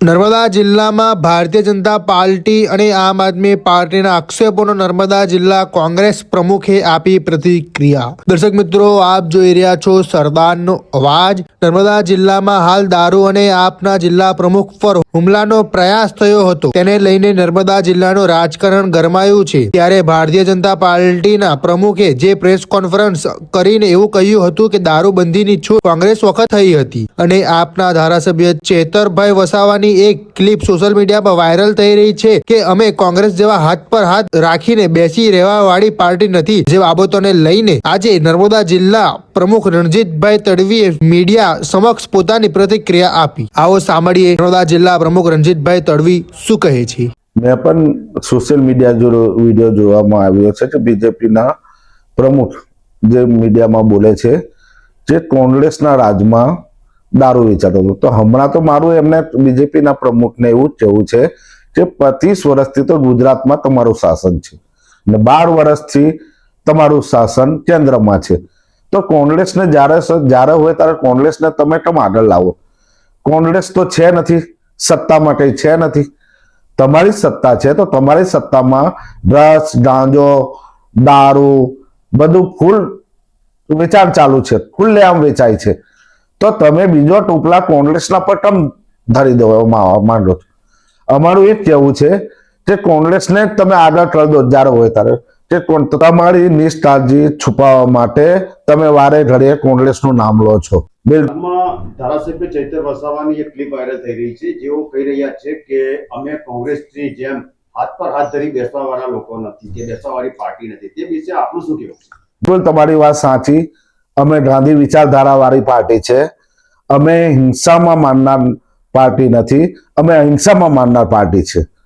નર્મદા જિલ્લામાં ભારતીય જનતા પાર્ટી અને આમ આદમી પાર્ટીના આક્ષેપોનો નર્મદા જિલ્લા કોંગ્રેસ પ્રમુખે આપી પ્રતિક્રિયા. દર્શક મિત્રો, આપ જોઈ રહ્યા છો સરદારનો અવાજ. નર્મદા જિલ્લામાં હાલ દારૂ અને આપના જિલ્લા પ્રમુખ પર હુમલાનો પ્રયાસ થયો હતો. તેને લઈને નર્મદા જિલ્લાનું રાજકારણ ગરમાયું છે. ત્યારે ભારતીય જનતા પાર્ટીના પ્રમુખે જે પ્રેસ કોન્ફરન્સ કરીને એવું કહ્યું હતું કે દારૂબંધીની છૂટ કોંગ્રેસ વખત થઈ હતી. અને આપના ધારાસભ્ય ચેતરભાઈ વસાવાની એક ક્લિપ સોશિયલ મીડિયા પર વાયરલ થઈ રહી છે કે અમે કોંગ્રેસ જેવા હાથ પર હાથ રાખીને બેસી રહેવા વાળી પાર્ટી નથી. જે બાબતોને લઈને આજે નર્મદા જિલ્લા પ્રમુખ રણજીતભાઈ તડવીએ મીડિયા સમક્ષ પોતાની પ્રતિક્રિયા આપી. આવો સાંભળીએ નર્મદા જિલ્લા પ્રમુખ રણજીતભાઈ તડવી શું કહે છે? મેં પણ સોશિયલ મીડિયા જો વીડિયો જોવામાં આવ્યો છે કે બીજેપીના પ્રમુખ જે મીડિયામાં બોલે છે જે કોંગ્રેસના રાજમાં દારૂ વેચાતો હતો. તો હમણાં તો મારું એમને બીજેપીના પ્રમુખને એવું જ કહેવું છે કે પચીસ વર્ષથી તો ગુજરાતમાં તમારું શાસન છે ને બાર વર્ષથી તમારું શાસન કેન્દ્રમાં છે. તો કોંગ્રેસને જ્યારે જ્યારે હોય ત્યારે કોંગ્રેસને તમે કેમ આગળ લાવો? કોંગ્રેસ તો છે નથી. સત્તામાં કંઈ છે નથી. તમારી સત્તા છે તો તમારી સત્તામાં ડ્રગ્સ ગાંજો, દારૂ બધું ફૂલ વેચાણ ચાલુ છે. ખુલ્લેઆમ વેચાય છે. તો તમે બીજો ટોપલા કોંગ્રેસના પર કેમ ધરી દો માંગો છો. અમારું એ કહેવું છે કે કોંગ્રેસને તમે આગળ કરી દો જ્યારે હોય ત્યારે. કે કોણ- તમારી નિષ્ઠાજી છુપાવવા માટે તમે વારે ઘડીએ કોંગ્રેસનું નામ લો છો. ધારાસભ્ય ચૈતર વસાવાની એક ક્લિપ વાયરલ થઈ રહી છે. જેઓ કહી રહ્યા છે કે અમે કોંગ્રેસની જેમ હાથ પર હાથ ધરી બેસવા વાળા લોકો નથી કે બેસવાવાળી પાર્ટી નથી. તે વિશે આપનું શું કહેવું છે? બિલકુલ તમારી વાત સાચી. અમે ગાંધી વિચારધારાવાળી પાર્ટી છે. અમે હિંસામાં માનનાર પાર્ટી નથી. અમે અહિંસામાં માનનાર પાર્ટી છે.